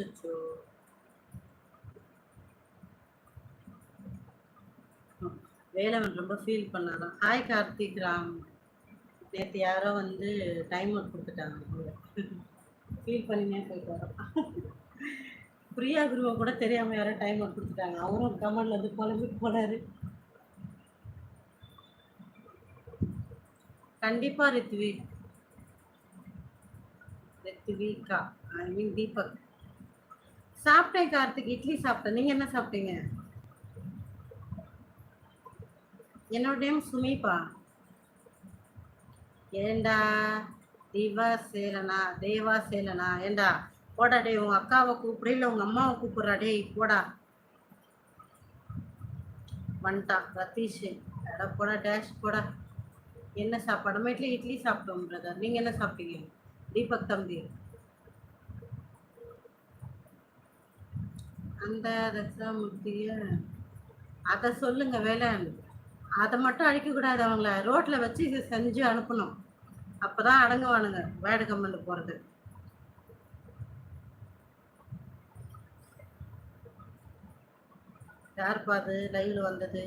அச்சோ வேலவன் ரொம்ப ஃபீல் பண்ணாதான். ஹாய் கார்த்திக் ராம் நேற்று யாரோ வந்து டைம் அவுட் கொடுத்துட்டாங்க ஃபீல் பண்ணினே போயிட்டு வரோம் பிரியா குருவை கூட தெரியாமல் யாரோ டைம் அவுட் கொடுத்துட்டாங்க. அவரும் கமெண்ட்ல வந்து குழம்பிட்டு போனாரு. கண்டிப்பா ரித்விக் ரித்விகா ஐ மீன் தீபக். சாப்பிட்டேன் கார்த்திக். இட்லி சாப்பிட்டேன். நீங்க என்ன சாப்பிட்டீங்க? என்னோட நேம் சுமிப்பா ஏண்டா? திவா சேலனா? தேவா சேலனா? ஏண்டா? போடா டே உங்க அக்காவை கூப்பிடு. இல்லை உங்க அம்மாவை கூப்பிடுறா. டே போடா. வந்துட்டா. ரத்தீஷ் அட போடா டேஷ் போடா. என்ன சாப்பாடு? நம்ம இட்லி இட்லி சாப்பிட்டோம் பிரதர் நீங்க என்ன சாப்பிட்டீங்க? தீபக் தம்பி. அந்த தட்சிணாமூர்த்திய அதை சொல்லுங்க வேலை அதை. மட்டும் அழிக்கக்கூடாது அவங்கள. ரோட்டில் வச்சு இதை செஞ்சு அனுப்பணும். அப்பதான் அடங்குவானுங்க வேடு கமெண்ட் போகிறது யாருப்பா அது? லைவ்ல வந்தது.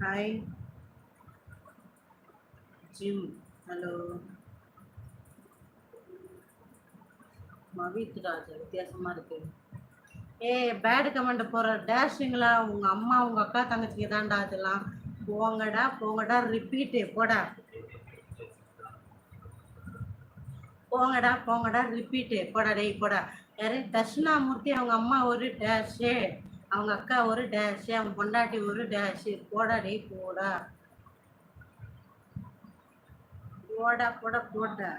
ஹாய் ஜிம் ஹலோ மவித்ராஜ் வித்தியாசமா இருக்கு. ஏ பேடு கமெண்ட் போற டேஷுங்களா உங்க அம்மா உங்க அக்கா தங்கச்சிங்க தான்டா அதெல்லாம் போங்கடா போங்கடா ரிப்பீட்டு போடா. போங்கடா போங்கடா ரிப்பீட்டு போடா டேய் போடா. யாரு? தட்சிணாமூர்த்தி அவங்க அம்மா ஒரு டேஷு அவங்க அக்கா ஒரு டேஷு அவங்க பொண்டாட்டி ஒரு டேஷு போடா டேய் போடா. போடா போடா போட்டேன்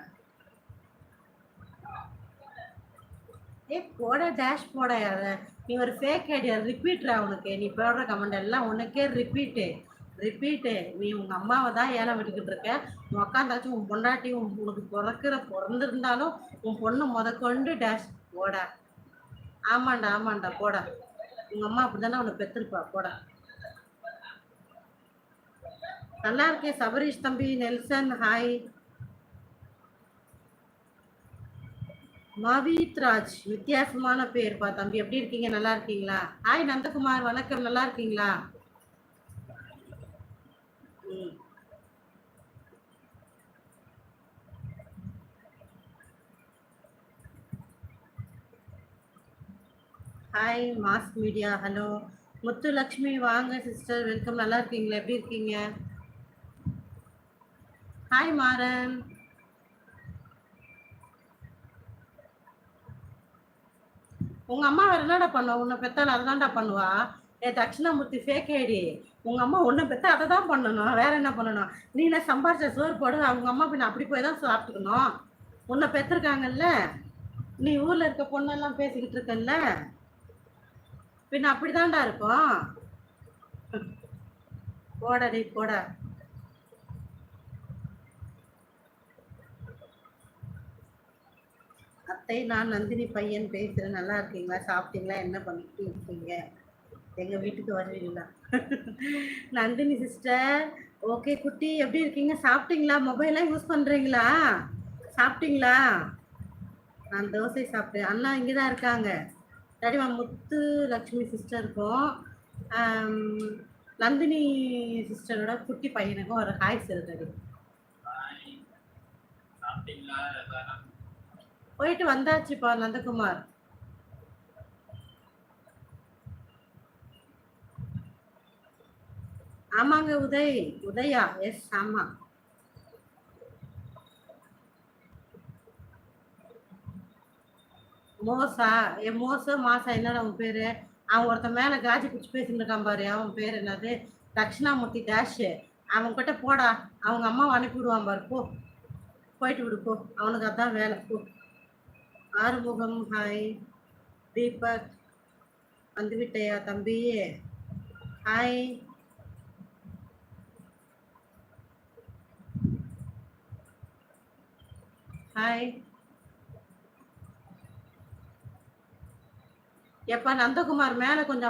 ஏ போட டேஷ் போட யார? நீ ஒரு ஃபேக் ஐடியா ரிப்பீட்ரா உனக்கு. நீ போடுற கமெண்ட் எல்லாம் உனக்கே ரிப்பீட்டு ரிப்பீட்டு நீ உங்கள் அம்மாவை தான் ஏலம் விட்டுக்கிட்டு இருக்க. உக்காந்தாச்சும் உட்காந்தாச்சும் உன் பொண்டாட்டி உன் உனக்கு பிறக்கிற பிறந்திருந்தாலும் உன் பொண்ணு முதற்கொண்டு டேஷ் போடா. ஆமாண்டா ஆமாண்டா போடா. உங்கள் அம்மா அப்படி தானே உன்னை பெற்றிருப்பா போடா. நல்லா இருக்கேன் சபரீஷ் தம்பி நெல்சன் ஹாய் மவித் ராஜ் வித்தியாசமான பேர்ப்பா தம்பி. எப்படி இருக்கீங்க? நல்லா இருக்கீங்களா? ஹாய் நந்தகுமார். வணக்கம். நல்லா இருக்கீங்களா? Hi mass media hello Muthu Lakshmi வாங்க சிஸ்டர் வெல்கம் நல்லா இருக்கீங்களா? எப்படி இருக்கீங்க? ஹாய் மாறன். உங்க அம்மா வேற என்னடா பண்ணுவா? உன்னை பெத்தால அதுதான்டா பண்ணுவா? ஏ தட்சிணாமூர்த்தி ஃபேக் ஐடி உங்க அம்மா ஒன்றை பெத்தா அதை தான் பண்ணணும். வேற என்ன பண்ணணும்? நீ என்ன சம்பாரிச்ச சோறு போடு. அவங்க அம்மா பின்ன அப்படி போய் தான் சாப்பிட்டுக்கணும். உன்னை பெற்றிருக்காங்கல்ல நீ ஊர்ல இருக்க பொண்ணெல்லாம் பேசிக்கிட்டு இருக்கல்ல? பின்ன அப்படிதான்டா இருக்கும். போடா டேய் போடா. அத்தை நான் நந்தினி பையன் பேசுறேன். நல்லா இருக்கீங்களா? சாப்பிட்டீங்களா? என்ன பண்ணிட்டு இருக்கீங்க? எங்க வீட்டுக்கு வருவீங்களா? நந்தினி சிஸ்டர் ஓகே குட்டி எப்படி இருக்கீங்க? சாப்பிட்டீங்களா? மொபைல்லாம் யூஸ் பண்றீங்களா? சாப்பிட்டீங்களா? நான் தோசை சாப்பிட்டேன். அண்ணா இங்கே தான் இருக்காங்க சரிம்மா முத்து லக்ஷ்மி சிஸ்டருக்கும் நந்தினி சிஸ்டரோட குட்டி பையனுக்கும் ஒரு ஹாய் சொல்லுறது சாப்பிட்டீங்களா? போயிட்டு வந்தாச்சுப்பா நந்தகுமார். ஆமாங்க உதய் உதயா எஸ் ஆமா. மோசா ஏ மோச மாசா என்னடா அவன் பேரு? அவன் ஒருத்தன் மேல காஜி பிடிச்சி பேசிட்டு இருக்கான் பாரு அவன் பேர் என்னது? தட்சிணாமூர்த்தி டேஷ் அவன் கிட்ட போடா அவங்க அம்மாவை அனுப்பி விடுவான் பாரு போ. போயிட்டு விடு போ. அவனுக்கு அதான் வேலை போ. ஆறுமுகம் ஹாய். தீபக் வந்துவிட்டையா தம்பி ஹாய். ஹாய். எப்பா நந்தகுமார் மேல கொஞ்சம்